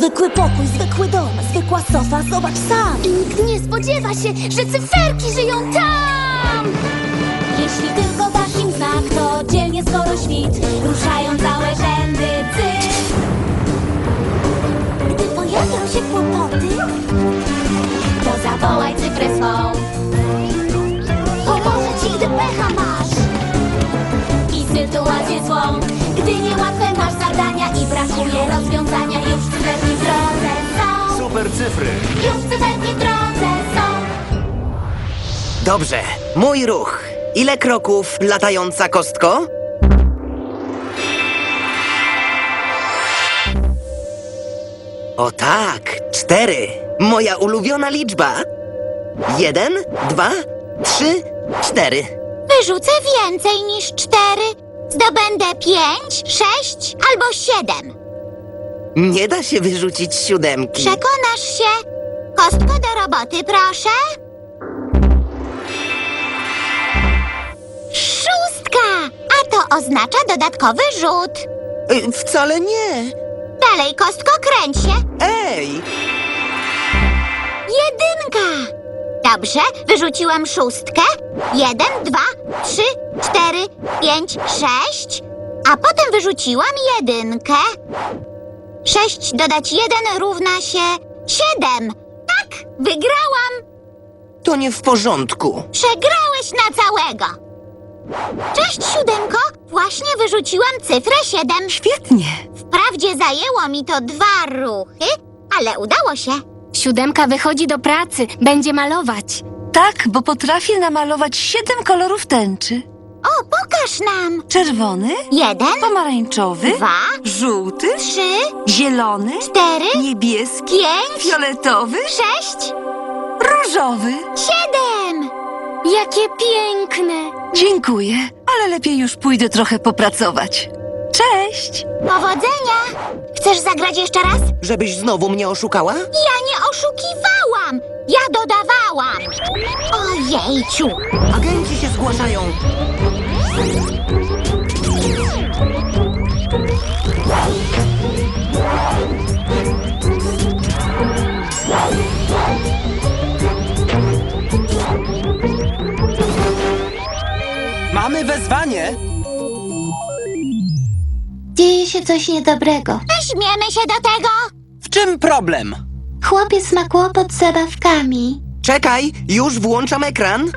zwykły pokój, zwykły dom, zwykła sofa, zobacz sam. I nikt nie spodziewa się, że cyferki żyją tam! Jeśli tylko dasz im znak, to dzielnie skoro świt, ruszają całe rzędy cyfr. Gdy pojawią się kłopoty, to zawołaj cyfrę swą. Pomoże ci, gdy pecha masz i sytuację złą. Gdy niełatwe masz zadania i brakuje rozwiązania, już w drodze są. Super cyfry. Już w drodze są. Dobrze, mój ruch. Ile kroków, latająca kostko? O tak, cztery. Moja ulubiona liczba. Jeden, dwa, trzy, cztery. Wyrzucę więcej niż cztery. Zdobędę pięć, sześć albo siedem. Nie da się wyrzucić siódemki. Przekonasz się? Kostko do roboty, proszę. Szóstka! A to oznacza dodatkowy rzut. Y, Wcale nie. Dalej, kostko, kręć się. Ej! Jedynka! Dobrze, wyrzuciłam szóstkę. Jeden, dwa, trzy, cztery, pięć, sześć. A potem wyrzuciłam jedynkę. Sześć dodać jeden równa się siedem. Tak, wygrałam. To nie w porządku. Przegrałeś na całego. Cześć, siódemko. Właśnie wyrzuciłam cyfrę siedem. Świetnie. Wprawdzie zajęło mi to dwa ruchy, ale udało się. Siódemka wychodzi do pracy, będzie malować. Tak, bo potrafię namalować siedem kolorów tęczy. O, pokaż nam. Czerwony, Jeden, pomarańczowy, dwa, żółty, trzy, zielony, cztery, niebieski, pięć, fioletowy, sześć, różowy. siedem. Jakie piękne! Dziękuję, ale lepiej już pójdę trochę popracować. Cześć! Powodzenia! Chcesz zagrać jeszcze raz? Żebyś znowu mnie oszukała? Ja nie oszukiwałam! Ja dodawałam! Ojejciu! Agenci się zgłaszają. Mamy wezwanie! Dzieje się coś niedobrego. Weźmiemy się do tego! W czym problem? Chłopiec ma kłopot z zabawkami. Czekaj, już włączam ekran.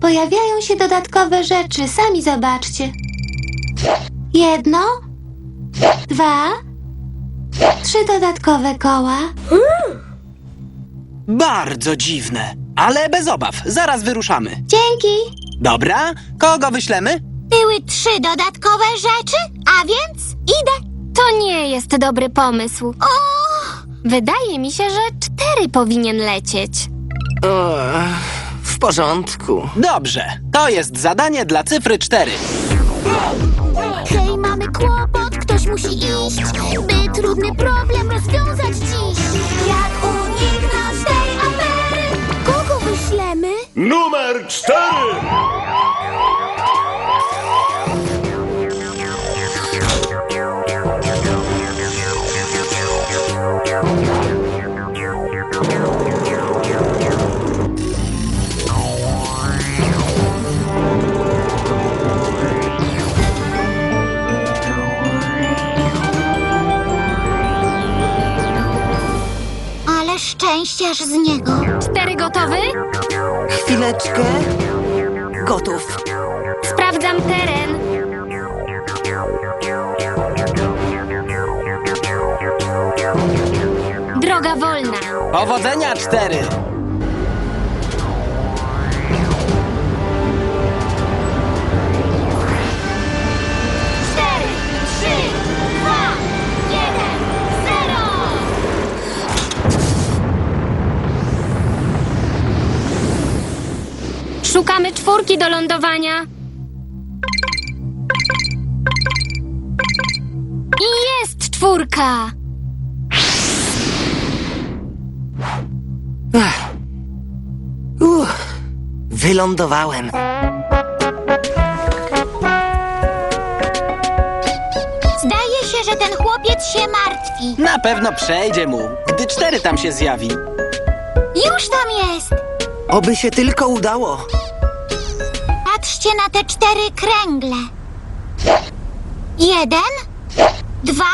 Pojawiają się dodatkowe rzeczy, sami zobaczcie. Jedno, dwa, trzy dodatkowe koła. Bardzo dziwne. Ale bez obaw, zaraz wyruszamy. Dzięki. Dobra, kogo wyślemy? Były trzy dodatkowe rzeczy, a więc idę. To nie jest dobry pomysł. O! Wydaje mi się, że cztery powinien lecieć. O, w porządku. Dobrze, to jest zadanie dla cyfry 4. Hej, mamy kłopot, ktoś musi iść, by trudny problem rozwiązać dziś. Jak uniknąć cztery. Ale szczęściarz z niego. Cztery gotowy? Chwileczkę. Gotów. Sprawdzam teren. Droga wolna. Powodzenia 4. Cztery, Szukamy czwórki do lądowania. I jest czwórka! Uch, wylądowałem. Zdaje się, że ten chłopiec się martwi. Na pewno przejdzie mu, gdy cztery tam się zjawi. Już tam jest! Oby się tylko udało. Patrzcie na te cztery kręgle. Jeden, dwa,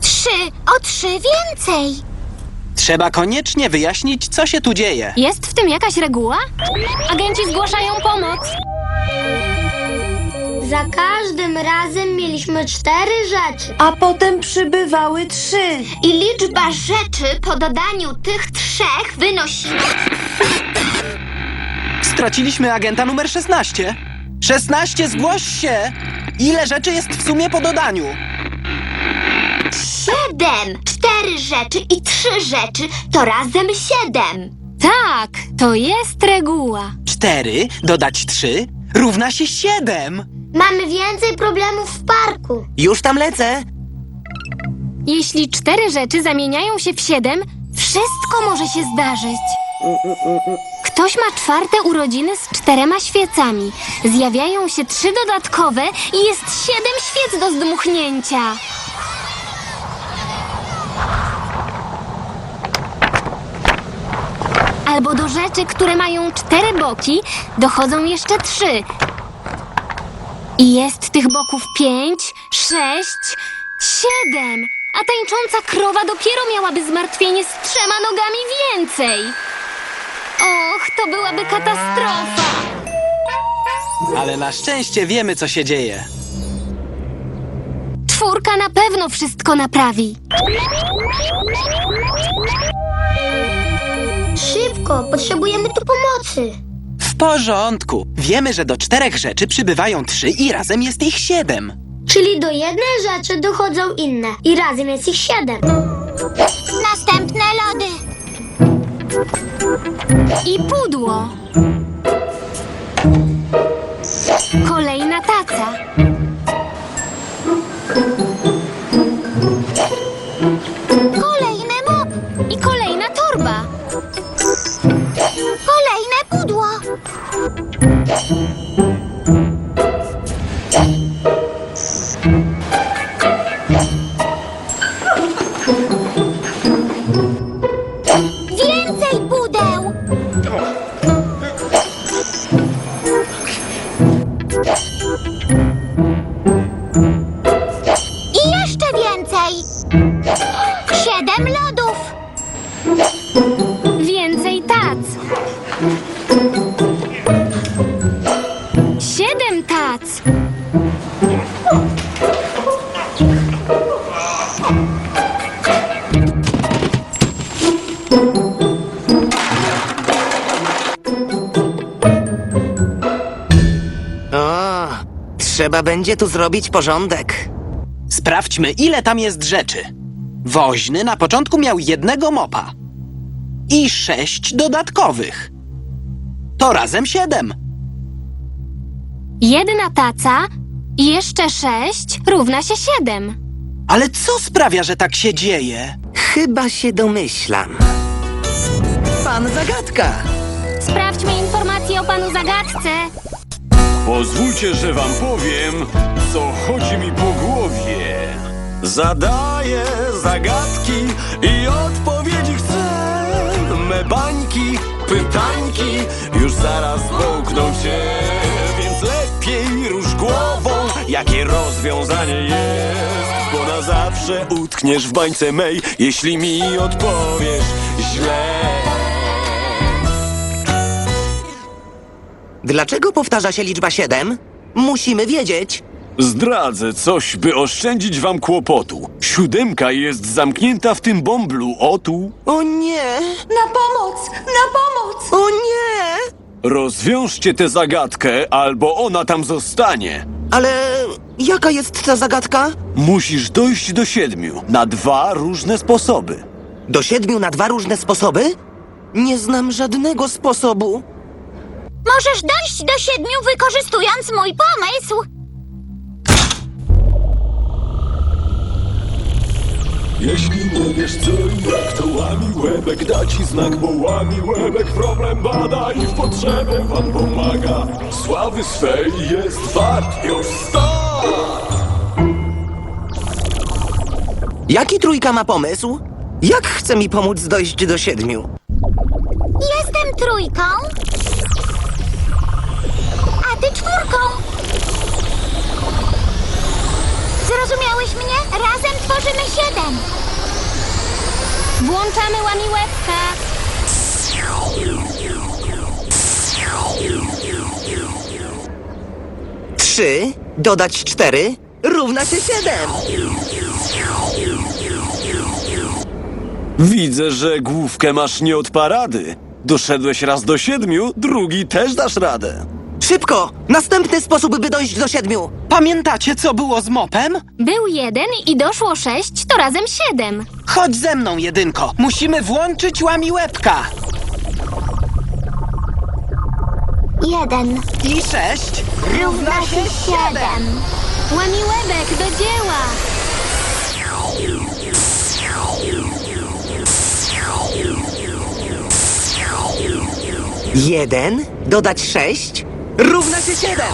trzy. O trzy więcej. Trzeba koniecznie wyjaśnić, co się tu dzieje. Jest w tym jakaś reguła? Agenci zgłaszają pomoc. Za każdym razem mieliśmy cztery rzeczy. A potem przybywały trzy. I liczba rzeczy po dodaniu tych trzech wynosi... Straciliśmy agenta numer 16. 16, zgłoś się! Ile rzeczy jest w sumie po dodaniu? Siedem! Cztery rzeczy i trzy rzeczy to razem siedem. Tak, to jest reguła. 4 dodać 3 równa się 7. Mamy więcej problemów w parku. Już tam lecę. Jeśli cztery rzeczy zamieniają się w siedem, wszystko może się zdarzyć. Ktoś ma czwarte urodziny z czterema świecami. Zjawiają się trzy dodatkowe i jest siedem świec do zdmuchnięcia. Albo do rzeczy, które mają cztery boki, dochodzą jeszcze trzy. I jest tych boków pięć, sześć, siedem. A tańcząca krowa dopiero miałaby zmartwienie z trzema nogami więcej. Och, to byłaby katastrofa. Ale na szczęście wiemy, co się dzieje. Czwórka na pewno wszystko naprawi. Szybko, potrzebujemy tu pomocy. W porządku. Wiemy, że do czterech rzeczy przybywają trzy i razem jest ich siedem. Czyli do jednej rzeczy dochodzą inne i razem jest ich siedem. Następne lody. I pudło. Kolejna taca. Kolejny mop. I kolejna torba. Kolejne pudło. Więcej tac. Siedem tac. O, trzeba będzie tu zrobić porządek. Sprawdźmy, ile tam jest rzeczy. Woźny na początku miał jednego mopa. I sześć dodatkowych. To razem siedem. Jedna taca i jeszcze sześć równa się siedem. Ale co sprawia, że tak się dzieje? Chyba się domyślam. Pan zagadka. Sprawdźmy informacje o panu zagadce. Pozwólcie, że wam powiem, co chodzi mi po głowie. Zadaję zagadki i odpowiedzi. Me bańki, pytańki już zaraz połkną cię. Więc lepiej rusz głową, jakie rozwiązanie jest. Bo na zawsze utkniesz w bańce mej, jeśli mi odpowiesz źle. Dlaczego powtarza się liczba 7? Musimy wiedzieć. Zdradzę coś, by oszczędzić wam kłopotu. Siódemka jest zamknięta w tym bąblu, o tu. O nie! Na pomoc! Na pomoc! O nie! Rozwiążcie tę zagadkę, albo ona tam zostanie. Ale jaka jest ta zagadka? Musisz dojść do siedmiu, na dwa różne sposoby. Do siedmiu na dwa różne sposoby? Nie znam żadnego sposobu. Możesz dojść do siedmiu wykorzystując mój pomysł. Jeśli nie wiesz co i jak, to łami łebek da ci znak, bo łami łebek problem bada i w potrzebę wam pomaga. Sławy swej jest wart już start! Jaki trójka ma pomysł? Jak chce mi pomóc dojść do siedmiu? Jestem trójką. A ty czwórką. Zrozumiałeś mnie? Razem tworzymy siedem. Włączamy łamiłebka. Trzy dodać cztery równa się siedem. Widzę, że główkę masz nie od parady. Doszedłeś raz do siedmiu, drugi też dasz radę. Szybko! Następny sposób, by dojść do siedmiu. Pamiętacie, co było z mopem? Był jeden i doszło sześć, to razem siedem. Chodź ze mną, jedynko. Musimy włączyć łamiłebka. Jeden. I sześć Równa się siedem. Łamiłebek, do dzieła. Jeden dodać sześć równa się siedem.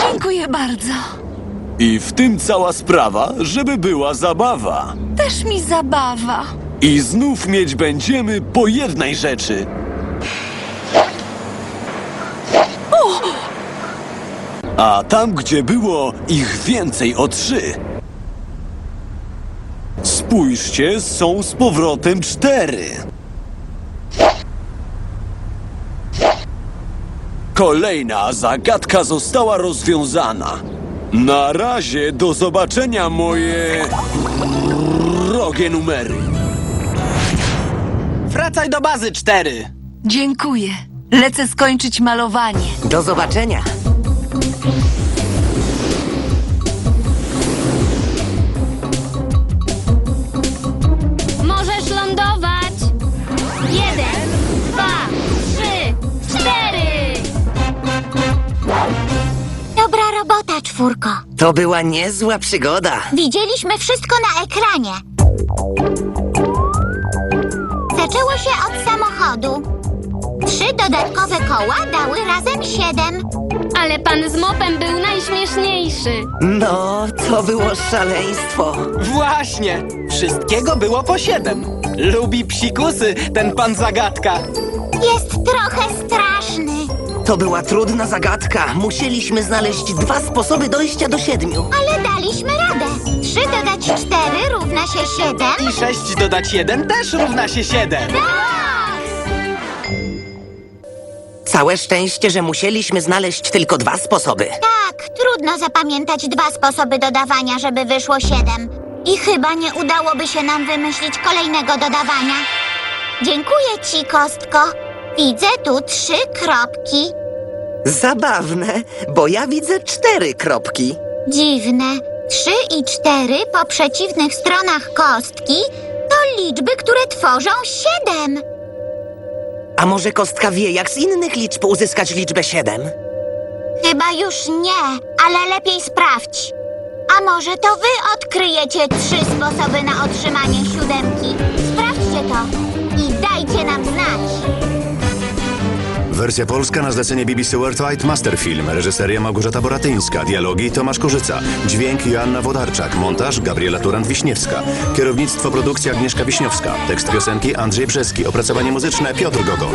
Dziękuję bardzo. I w tym cała sprawa, żeby była zabawa. Też mi zabawa. I znów mieć będziemy po jednej rzeczy. A tam, gdzie było ich więcej o trzy. Spójrzcie, są z powrotem cztery. Kolejna zagadka została rozwiązana. Na razie do zobaczenia moje drogie numery. Wracaj do bazy cztery. Dziękuję. Lecę skończyć malowanie. Do zobaczenia. Czwórko. To była niezła przygoda. Widzieliśmy wszystko na ekranie. Zaczęło się od samochodu. Trzy dodatkowe koła dały razem siedem. Ale pan z mopem był najśmieszniejszy. No, to było szaleństwo. Właśnie. Wszystkiego było po siedem. Lubi psikusy, ten pan zagadka. Jest trochę straszny. To była trudna zagadka. Musieliśmy znaleźć dwa sposoby dojścia do siedmiu. Ale daliśmy radę. Trzy dodać cztery równa się siedem. I sześć dodać jeden też równa się siedem. Całe szczęście, że musieliśmy znaleźć tylko dwa sposoby. Tak, trudno zapamiętać dwa sposoby dodawania, żeby wyszło siedem. I chyba nie udałoby się nam wymyślić kolejnego dodawania. Dziękuję ci, kostko. Widzę tu trzy kropki. Zabawne, bo ja widzę cztery kropki. Dziwne. Trzy i cztery po przeciwnych stronach kostki to liczby, które tworzą siedem. A może kostka wie, jak z innych liczb uzyskać liczbę siedem? Chyba już nie, ale lepiej sprawdź. A może to wy odkryjecie trzy sposoby na otrzymanie siódemki? Sprawdźcie to i dajcie nam znać. Wersja polska na zlecenie BBC Worldwide Masterfilm. Reżyseria Małgorzata Boratyńska. Dialogi Tomasz Korzyca. Dźwięk Joanna Wodarczak. Montaż Gabriela Turant-Wiśniewska. Kierownictwo produkcji Agnieszka Wiśniowska. Tekst piosenki Andrzej Brzeski. Opracowanie muzyczne Piotr Gogol.